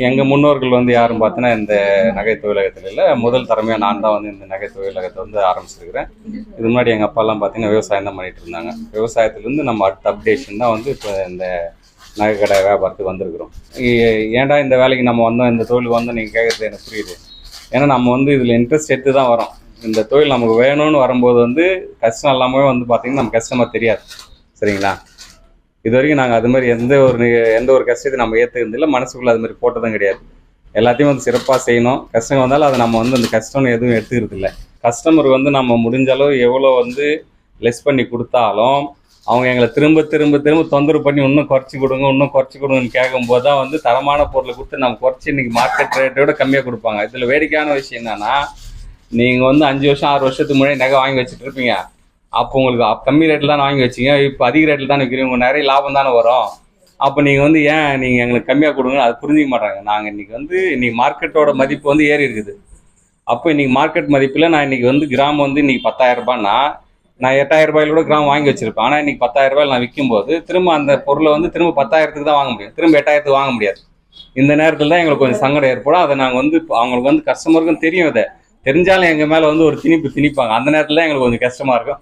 எங்கள் முன்னோர்கள் வந்து யாரும் பார்த்தீங்கன்னா இந்த நகை தொழிலகத்தில் இல்லை. முதல் தரமையாக நான் தான் வந்து இந்த நகை தொழிலகத்தை வந்து ஆரம்பிச்சிருக்கிறேன். இது முன்னாடி எங்கள் அப்பாலாம் பார்த்தீங்கன்னா விவசாயம் தான் பண்ணிட்டு இருந்தாங்க. விவசாயத்துலேருந்து நம்ம அடுத்த அப்டேஷன் தான் வந்து இப்போ இந்த நகை கடை வியாபாரத்துக்கு வந்திருக்கிறோம். ஏ- ஏன்டா இந்த வேலைக்கு நம்ம வந்தோம்? இந்த தொழில் வந்தோம்? நீங்கள் கேட்குறது எனக்கு புரியுது. ஏன்னா நம்ம வந்து இதில் இன்ட்ரெஸ்ட் எடுத்து தான் வரோம். இந்த தொழில் நமக்கு வேணும்னு வரும்போது வந்து கஷ்டம் இல்லாமல் வந்து பார்த்திங்கன்னா நம்ம கஷ்டமாக தெரியாது. சரிங்களா? இது வரைக்கும் நாங்கள் அது மாதிரி எந்த ஒரு நி- எந்த ஒரு கஷ்டத்தையும் நம்ம ஏற்றுக்கிறது இல்லை. அது மாதிரி போட்டதும் கிடையாது. எல்லாத்தையும் வந்து சிறப்பாக செய்யணும். கஷ்டம் வந்தாலும் அதை நம்ம வந்து அந்த கஷ்டம்னு எதுவும் எடுத்துக்கிறது இல்லை. கஸ்டமர் வந்து நம்ம முடிஞ்ச அளவு எவ்வளோ வந்து லெஸ் பண்ணி கொடுத்தாலும் அவங்க எங்களை திரும்ப திரும்ப திரும்ப தொந்தரவு பண்ணி இன்னும் குறைச்சி கொடுங்க இன்னும் குறைச்சி கொடுங்கன்னு கேட்கும்போது தான் வந்து தரமான பொருளை கொடுத்து நம்ம குறைச்சி இன்றைக்கி மார்க்கெட் ரேட்டோட கம்மியாக கொடுப்பாங்க. இதில் வேடிக்கையான விஷயம் என்னென்னா நீங்கள் வந்து அஞ்சு வருஷம் ஆறு வருஷத்துக்கு முன்னாடி நகை வாங்கி வச்சுட்டு இருப்பீங்க. அப்போ உங்களுக்கு கம்மி ரேட்டில் தான் வாங்கி வச்சீங்க. இப்போ அதிக ரேட்டில் தான் விற்கிறீங்க உங்களுக்கு நிறைய லாபம் தானே வரும். அப்போ நீங்கள் வந்து ஏன் நீங்கள் எங்களுக்கு கம்மியாக கொடுங்க அது புரிஞ்சிக்க மாட்டாங்க. நாங்கள் இன்றைக்கி வந்து இன்றைக்கி மார்க்கெட்டோட மதிப்பு வந்து ஏறி இருக்குது. அப்போ இன்றைக்கி மார்க்கெட் மதிப்பில் நான் இன்னைக்கு வந்து கிராம் வந்து இன்றைக்கி பத்தாயிரம் ரூபாய்னா நான் எட்டாயிரம் ரூபாயில கூட கிராம் வாங்கி வச்சிருப்பேன். ஆனால் இன்னைக்கு பத்தாயிரம் ரூபாயில் நான் விற்கும்போது திரும்ப அந்த பொருளை வந்து திரும்ப பத்தாயிரத்துக்கு தான் வாங்க முடியும். திரும்ப எட்டாயிரத்துக்கு வாங்க முடியாது. இந்த நேரத்தில் தான் எங்களுக்கு கொஞ்சம் சங்கடம் ஏற்படும். அதை நாங்கள் வந்து அவங்களுக்கு வந்து கஸ்டமருக்கும் தெரியும் இதை. தெரிஞ்சாலும் எங்கள் மேலே வந்து ஒரு திணிப்பு திணிப்பாங்க. அந்த நேரத்தில் தான் எங்களுக்கு கொஞ்சம் கஷ்டமாக இருக்கும்.